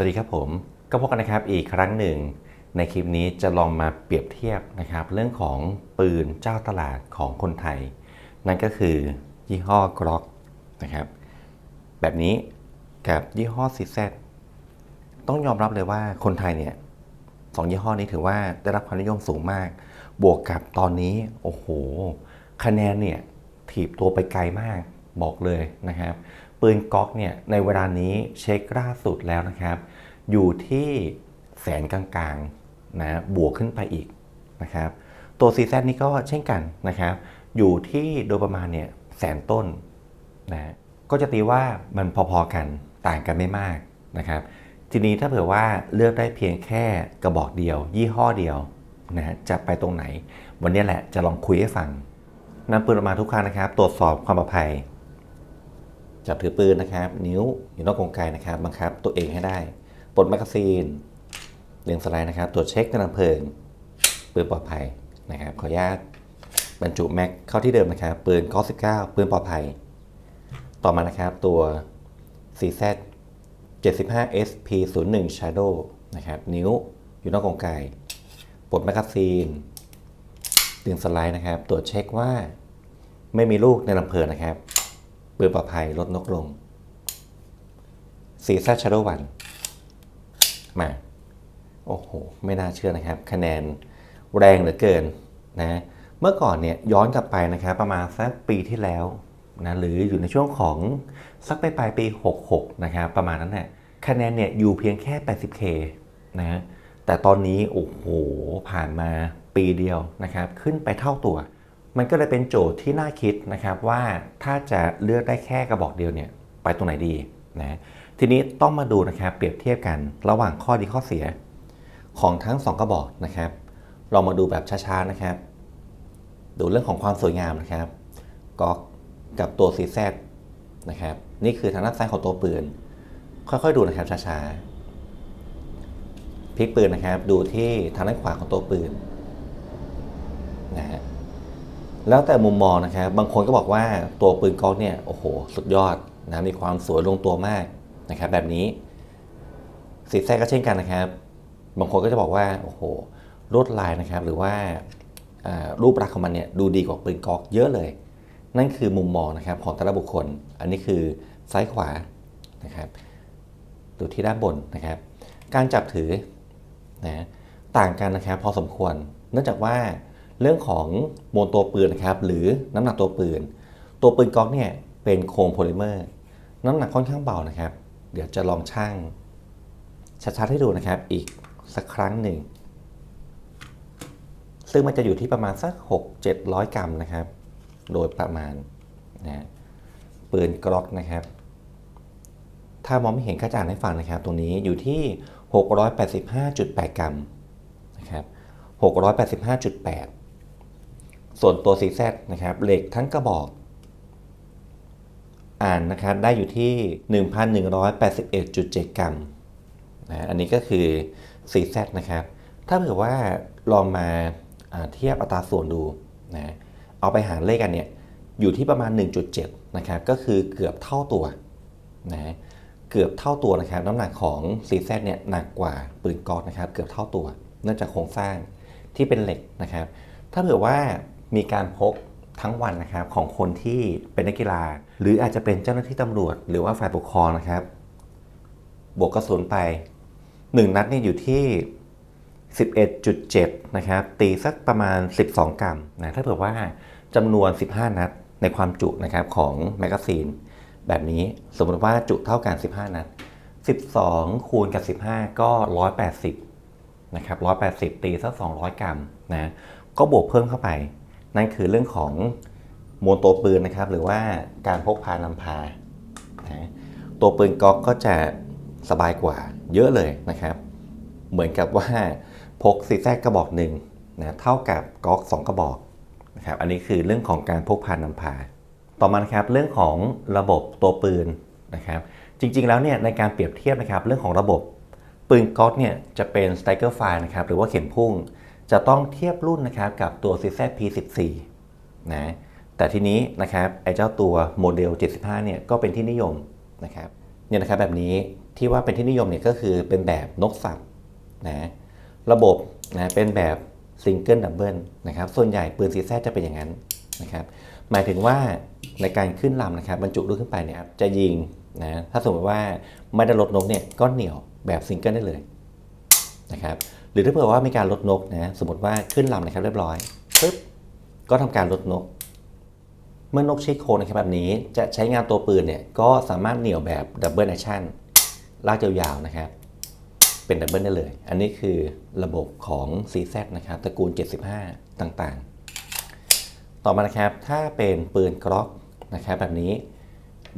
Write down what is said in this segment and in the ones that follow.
วัสดีครับผม ก็พบกันนะครับอีกครั้งหนึ่ง ในคลิปนี้จะลองมาเปรียบเทียบนะครับ เรื่องของปืนเจ้าตลาดของคนไทย นั่นก็คือยี่ห้อกลอกนะครับ แบบนี้กับยี่ห้อซีแซต้องยอมรับเลยว่าคนไทยเนี่ยสองยี่ห้อนี้ถือว่าได้รับความนิยมสูงมาก บวกกับตอนนี้โอ้โห คะแนนเนี่ยถีบตัวไปไกลมากบอกเลยนะครับ ปืนก๊อกเนี่ยในเวลานี้เช็คล่าสุดแล้วนะครับ อยู่ที่แสนกลางๆนะบวกขึ้นไปอีกนะครับตัวซีแซนี่ก็เช่นกันนะครับ อยู่ที่โดยประมาณเนี่ยแสนต้นนะก็จะตีว่ามันพอๆกันต่างกันไม่มากนะครับ ทีนี้ถ้าเผื่อว่าเลือกได้เพียงแค่กระบอกเดียว ยี่ห้อเดียวนะจะไปตรงไหน วันนี้แหละจะลองคุยให้ฟังนำปืนออกมาทุกครั้งนะครับ ตรวจสอบความปลอดภัย จับถือปืนนะครับ นิ้วอยู่นอกกรงไกนะครับบังคับตัวเองให้ได้ปลดแมกกาซีนเรียงสไลด์นะครับ ตรวจเช็คกำลังเพลิงปืนปลอดภัยนะครับ ขออนุญาตบรรจุแม็กเข้าที่เดิมนะครับ ปืนก้19ปืนปลอดภัย ต่อมานะครับตัว CZ 75 SP 01 Shadow นะครับ นิ้วอยู่นอกกรงไกปลดแมกกาซีนดึงสไลด์นะครับ ตรวจเช็คว่า ไม่มีลูกในลำเพลิงนะครับ ปืนปลอดภัยลดนกลงซีซัชโดวันมา โอ้โห ไม่น่าเชื่อนะครับ คะแนนแรงเหลือเกินนะ เมื่อก่อนเนี่ยย้อนกลับไปนะครับ ประมาณสักปีที่แล้วนะหรืออยู่ในช่วงของสักปลายปี 66 นะครับ ประมาณนั้นแหละคะแนนเนี่ยอยู่เพียงแค่ 80K นะแต่ตอนนี้ โอ้โห ผ่านมาปีเดียวนะครับ ขึ้นไปเท่าตัว มันก็เลยเป็นโจทย์ที่น่าคิดนะครับว่าถ้าจะเลือกได้แค่กระบอกเดียวเนี่ยไปตรงไหนดีนะทีนี้ต้องมาดูนะครับเปรียบเทียบกันระหว่างข้อดีข้อเสีย ของทั้ง 2 กระบอกนะครับ เรามาดูแบบช้าๆนะครับ ดูเรื่องของความสวยงามนะครับก๊อกกับตัวซีแซนะครับนี่คือทางด้านซ้ายของตัวปืน ค่อยๆดูนะครับช้าๆพลิกปืนนะครับ ดูที่ทางด้านขวาของตัวปืนนะฮะ แล้วแต่มุมมองนะครับ บางคนก็บอกว่าตัวปืนก๊อกเนี่ยโอ้โห สุดยอดนะมีความสวยลงตัวมากนะครับแบบนี้ สีแท้ก็เช่นกันนะครับ บางคนก็จะบอกว่าโอ้โหลวดลายนะครับ หรือว่ารูปลักษณ์ของมันเนี่ยดูดีกว่าปืนก๊อกเยอะเลย นั่นคือมุมมองนะครับของแต่ละบุคคล อันนี้คือซ้ายขวานะครับดูที่ด้านบนนะครับ การจับถือนะต่างกันนะครับพอสมควร เนื่องจากว่า เรื่องของมวลตัวปืนนะครับหรือน้ำหนักตัวปืน ตัวปืนก๊อกเนี่ยเป็นโครงโพลิเมอร์ น้ำหนักค่อนข้างเบานะครับ เดี๋ยวจะลองชั่งชัดๆให้ดูนะครับอีกสักครั้งหนึ่ง ซึ่งมันจะอยู่ที่ประมาณสัก 6-700 กรัมนะครับ โดยประมาณนะปืนกล็อกนะครับ ถ้ามองไม่เห็นข้าจะอ่านให้ฟังนะครับตรงนี้อยู่ที่ 685.8 กรัมนะครับ 685.8 ส่วนตัว CZ นะครับเหล็กทั้งกระบอก อ่านนะครับได้อยู่ที่ 1,181.7 กรัมนะอันนี้ก็คือ CZ นะครับ ถ้าเผื่อว่าลองมาเทียบอัตราส่วนดูนะเอาไปหารเลขกันเนี่ยอยู่ที่ประมาณ 1.7 นะครับก็คือเกือบเท่าตัวนะเกือบเท่าตัวนะครับน้ำหนักของ CZ เนี่ยหนักกว่าปืนกอล์นะครับเกือบเท่าตัว เนื่องจากโครงสร้างที่เป็นเหล็กนะครับ ถ้าเผื่อว่า มีการพกทั้งวันนะครับของคนที่เป็นนักกีฬา หรืออาจจะเป็นเจ้าหน้าที่ตำรวจ หรือว่าฝ่ายปกครองนะครับ บวกกระสุนไป 1 นัดนี่อยู่ที่ 11.7 นะครับ ตีสักประมาณ 12 กรัมนะถ้าเผื่อว่าจำนวน 15 นัดในความจุนะครับของแมกกาซีน แบบนี้สมมติว่าจุเท่ากัน 15 นัด 12 คูณกับ 15 ก็ 180 นะครับ 180 ตีสัก200 กรัมนะก็บวกเพิ่มเข้าไป นั่นคือเรื่องของมวลตัวปืนนะครับ หรือว่าการพกพานำพานะตัวปืนก๊อกก็จะสบายกว่าเยอะเลยนะครับ เหมือนกับว่าพกซีแซกกระบอกหนึ่งนะเท่ากับก๊อก2กระบอกนะครับอันนี้คือเรื่องของการพกพานำพา ต่อมานะครับเรื่องของระบบตัวปืนนะครับจริงๆแล้วเนี่ยในการเปรียบเทียบนะครับเรื่องของระบบปืนก๊อกเนี่ยจะเป็น Striker Fire นะครับหรือว่าเข็มพุ่ง จะต้องเทียบรุ่นนะครับกับตัว CZ P14 นะแต่ทีนี้นะครับไอ้เจ้าตัวโมเดล 75 เนี่ยก็เป็นที่นิยมนะครับเนี่ยนะครับแบบนี้ที่ว่าเป็นที่นิยมเนี่ยก็คือเป็นแบบนกสับนะระบบนะเป็นแบบซิงเกิลดับเบิลนะครับส่วนใหญ่ปืนซีแซจะเป็นอย่างนั้นนะครับหมายถึงว่าในการขึ้นลำนะครับบรรจุลูกขึ้นไปเนี่ยจะยิงนะถ้าสมมติว่าไม่ได้ลดนกเนี่ยก็เหนียวแบบซิงเกิลได้เลยนะครับ รือถ้าเผื่อว่ามีการลดนกนะสมมติว่าขึ้นลำนะครับเรียบร้อยปึ๊บก็ทำการลดนก เมื่อนกชี้โครงนะครับแบบนี้จะใช้งานตัวปืนเนี่ยก็สามารถเหนี่ยวแบบดับเบิลแอคชั่นลากยาวๆนะครับ เป็นดับเบิลได้เลย อันนี้คือระบบของ CZ นะครับตระกูล 75 ต่างๆ ต่อมานะครับถ้าเป็นปืนกล็อกนะครับแบบนี้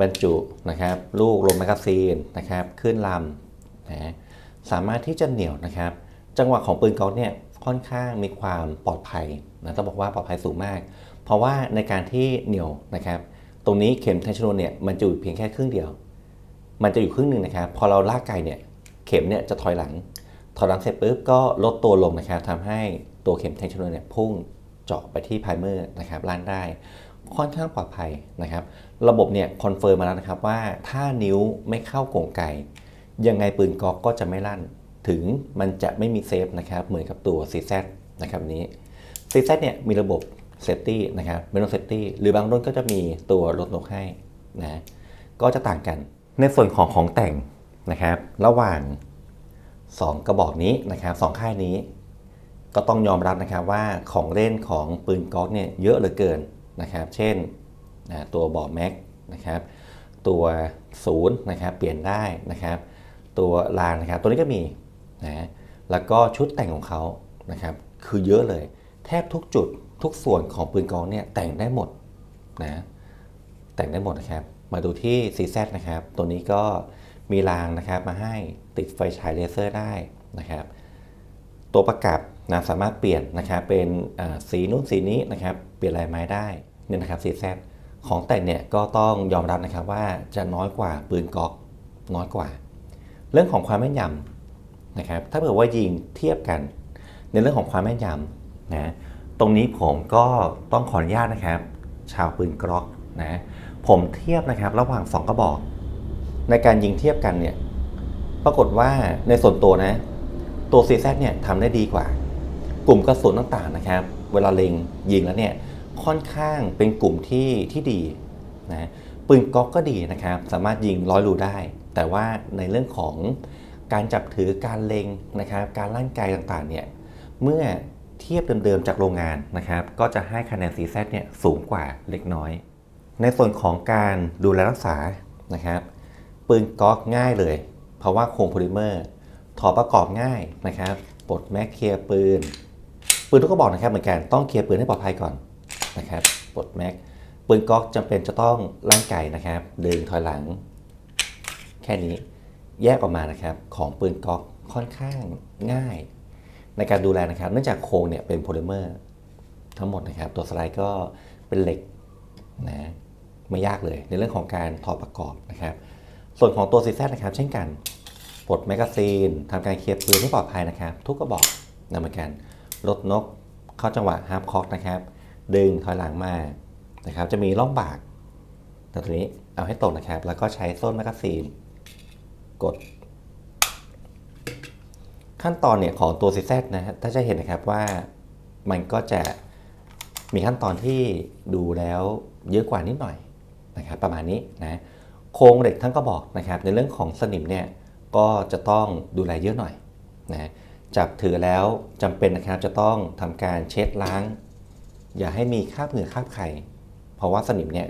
บรรจุนะครับลูกลงแมกกาซีนนะครับขึ้นลำนะสามารถที่จะเหนี่ยวนะครับ จังหวะของปืนกล็อกเนี่ยค่อนข้างมีความปลอดภัยนะต้องบอกว่าปลอดภัยสูงมาก เพราะว่าในการที่เหนี่ยวนะครับ ตรงนี้เข็มแทงชนวนเนี่ยมันจะอยู่เพียงแค่ครึ่งเดียว มันจะอยู่ครึ่งหนึ่งนะครับ พอเราลากไกลเนี่ยเข็มเนี่ยจะถอยหลัง ถอยหลังเสร็จปุ๊บก็ลดตัวลงนะครับทำให้ตัวเข็มแทงชนวนเนี่ยพุ่งเจาะไปที่ไพรเมอร์นะครับล้านได้ ค่อนข้างปลอดภัยนะครับ ระบบเนี่ยคอนเฟิร์มมาแล้วนะครับว่าถ้านิ้วไม่เข้ากงไกยังไงปืนก๊อกก็จะไม่ลั่น ถึงมันจะไม่มีเซฟนะครับเหมือนกับตัว CZ นะครับนี้ CZ เนี่ยมีระบบเซฟตี้นะครับไม่ต้เซฟตี้หรือบางรุ่นก็จะมีตัวลดนกให้นะก็จะต่างกันในส่วนของของแต่งนะครับ ระหว่าง 2 กระบอกนี้นะครับสองค่ายนี้ ก็ต้องยอมรับนะครับว่าของเล่นของปืนก๊อกเนี่ยเยอะเหลือเกินนะครับ เช่นนะตัวบอกแม็กนะครับตัวศูนย์นะครับเปลี่ยนได้นะครับ ตัวรางนะครับตัวนี้ก็มี นะแล้วก็ชุดแต่งของเขานะครับคือเยอะเลย แทบทุกจุดทุกส่วนของปืนกองเนี่ยแต่งได้หมดนะแต่งได้หมดนะครับ มาดูที่ CZ นะครับ ตัวนี้ก็มีรางนะครับมาให้ติดไฟฉายเลเซอร์ได้นะครับ ตัวประกับนะสามารถเปลี่ยนนะครับเป็นสีนู้นสีนี้นะครับ เปลี่ยนลายไม้ได้เนี่ยนะครับ CZ ของแต่งเนี่ยก็ต้องยอมรับนะครับว่าจะน้อยกว่าปืนก๊อกน้อยกว่า เรื่องของความแม่นยำ นะครับถ้าเผื่อว่ายิงเทียบกัน ในเรื่องของความแม่นยำนะตรงนี้ผมก็ต้องขออนุญาตนะครับ ชาวปืนกล็อกนะผมเทียบนะครับระหว่าง 2 กระบอก ในการยิงเทียบกันเนี่ยปรากฏว่าในส่วนตัวนะ ตัว CZ เนี่ยทำได้ดีกว่า กลุ่มกระสุนต่างๆนะครับ เวลาเล็งยิงแล้วเนี่ยค่อนข้างเป็นกลุ่มที่ที่ดีนะปืนก๊อกก็ดีนะครับ สามารถยิงร้อยรูได้ แต่ว่าในเรื่องของ การจับถือการเล็งนะครับการลั่นไกต่างๆเนี่ยเมื่อเทียบเดิมๆจากโรงงานนะครับก็จะให้คะแนน CZ เนี่ยสูงกว่าเล็กน้อย ในส่วนของการดูแลรักษานะครับปืนก๊อกง่ายเลย เพราะว่าโครงโพลิเมอร์ ถอดประกอบง่ายนะครับปลดแม็กเคลียร์ปืน ปืนทุกกระบอกนะครับเหมือนกันต้องเคลียร์ปืนให้ปลอดภัยก่อนนะครับปลดแม็กปืนก๊อกจำเป็นจะต้องลั่นไก่นะครับ ดึงถอยหลัง แค่นี้ แยกออกมานะครับของปืนก๊อกค่อนข้างง่าย ในการดูแลนะครับ เนื่องจากโครงเนี่ยเป็นโพลิเมอร์ทั้งหมดนะครับ ตัวสไลด์ก็เป็นเหล็กนะไม่ยากเลยในเรื่องของการถอดประกอบนะครับ ส่วนของตัวซีแซนะครับ เช่นกันปลดแมกกาซีนทำการเคลียร์ปืนให้ปลอดภัยนะครับ ทุกกระบอกนำมากันลดนกเข้าจังหวะฮาร์ปคอกนะครับ ดึงถอยหลังมานะครับ จะมีร่องบากตรงนี้เอาให้ตรงนะครับ แล้วก็ใช้โซ่แมกกาซีน กด ขั้นตอนเนี่ยของตัว CZ นะฮะถ้าจะเห็นนะครับว่ามันก็จะมีขั้นตอนที่ดูแล้วเยอะกว่านิดหน่อยนะครับประมาณนี้นะโครงเหล็กทั้งกระบอกนะครับ ในเรื่องของสนิมเนี่ยก็จะต้องดูแลเยอะหน่อยนะจับถือแล้วจำเป็นนะครับจะต้องทำการเช็ดล้าง อย่าให้มีคราบเหงื่อคราบไข่ เพราะว่าสนิมเนี่ย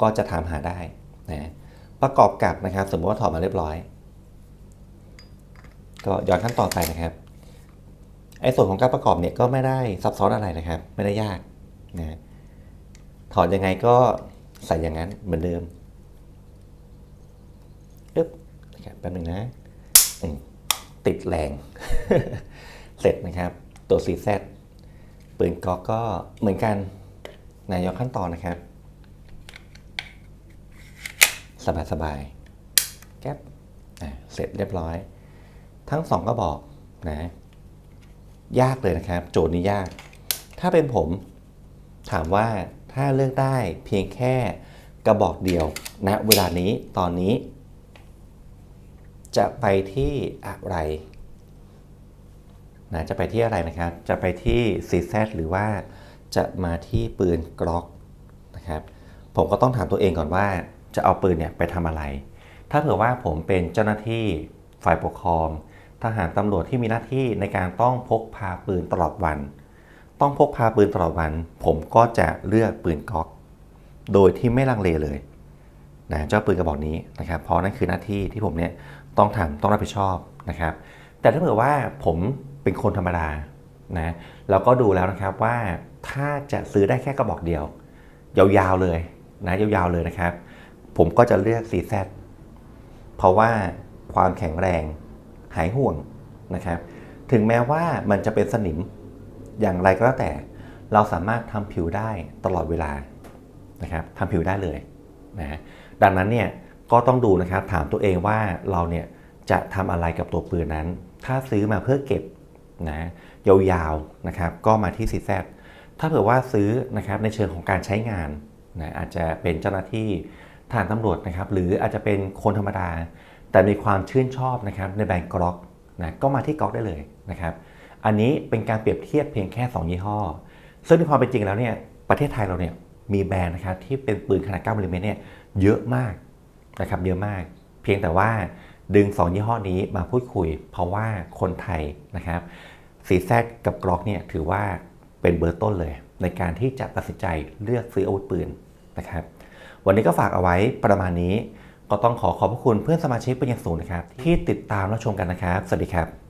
ก็จะถามหาได้นะประกอบกับนะครับ สมมติว่าถอดมาเรียบร้อย ก็ย้อนขั้นตอนไปนะครับไอ้ส่วนของการประกอบเนี่ยก็ไม่ได้ซับซ้อนอะไรนะครับ ไม่ได้ยากนะถอดยังไงก็ใส่อย่างนั้นเหมือนเดิมปึ๊บนะครับแป๊บหนึงนะติดแรง เสร็จนะครับ ตัว CZ ปืนก๊อกก็เหมือนกันนายกขั้นตอนนะครับ สบายสบายๆแก๊ปเสร็จเรียบร้อย ทั้งสองก็บอกนะยากเลยนะครับ โจทย์นี้ยาก ถ้าเป็นผมถามว่าถ้าเลือกได้เพียงแค่กระบอกเดียวณนะเวลานี้ตอนนี้ จะไปที่อะไรนะจะไปที่อะไรนะครับ จะไปที่ CZ หรือว่าจะมาที่ปืนกล็อกนะครับ ผมก็ต้องถามตัวเองก่อนว่า จะเอาปืนเนี่ยไปทำอะไร ถ้าเผื่อว่าผมเป็นเจ้าหน้าที่ฝ่ายปกครอง ทหารตำรวจที่มีหน้าที่ในการต้องพกพาปืนตลอดวัน ต้องพกพาปืนตลอดวัน ผมก็จะเลือกปืนก๊อก โดยที่ไม่ลังเลเลยนะเจ้าปืนกระบอกนี้นะครับ เพราะนั่นคือหน้าที่ที่ผมเนี่ยต้องทำต้องรับผิดชอบนะครับ แต่ถ้าเผื่อว่าผมเป็นคนธรรมดานะเราก็ดูแล้วนะครับว่าถ้าจะซื้อได้แค่กระบอกเดียว ยาวๆเลยนะยาวๆเลยนะครับ ผมก็จะเลือก CZ เพราะว่าความแข็งแรง หายห่วงนะครับ ถึงแม้ว่ามันจะเป็นสนิมอย่างไรก็แล้วแต่ เราสามารถทำผิวได้ตลอดเวลานะครับทำผิวได้เลยนะดังนั้นเนี่ยก็ต้องดูนะครับถามตัวเองว่าเราเนี่ยจะทำอะไรกับตัวปืนนั้น ถ้าซื้อมาเพื่อเก็บนะยาวๆนะครับ ก็มาที่ CZ ถ้าเผื่อว่าซื้อนะครับในเชิงของการใช้งานนะอาจจะเป็นเจ้าหน้าที่ทหารตำรวจนะครับ หรืออาจจะเป็นคนธรรมดา แต่มีความชื่นชอบนะครับในแบรนด์กล็อกนะก็มาที่กล็อกได้เลยนะครับอันนี้เป็นการเปรียบเทียบเพียงแค่ 2 ยี่ห้อ ซึ่งในความเป็นจริงแล้วเนี่ยประเทศไทยเราเนี่ยมีแบรนด์นะครับที่เป็นปืนขนาด9มิลลิเมตรเนี่ยเยอะมากนะครับเยอะมาก เพียงแต่ว่าดึง 2 ยี่ห้อนี้มาพูดคุย เพราะว่าคนไทยนะครับสีแซดกับกล็อกเนี่ยถือว่าเป็นเบอร์ต้นเลย ในการที่จะตัดสินใจเลือกซื้ออาวุธปืนนะครับ วันนี้ก็ฝากเอาไว้ประมาณนี้ ก็ต้องขอขอบพระคุณเพื่อนสมาชิกเป็นอย่างสูงนะครับ ที่ติดตามและชมกันนะครับ สวัสดีครับ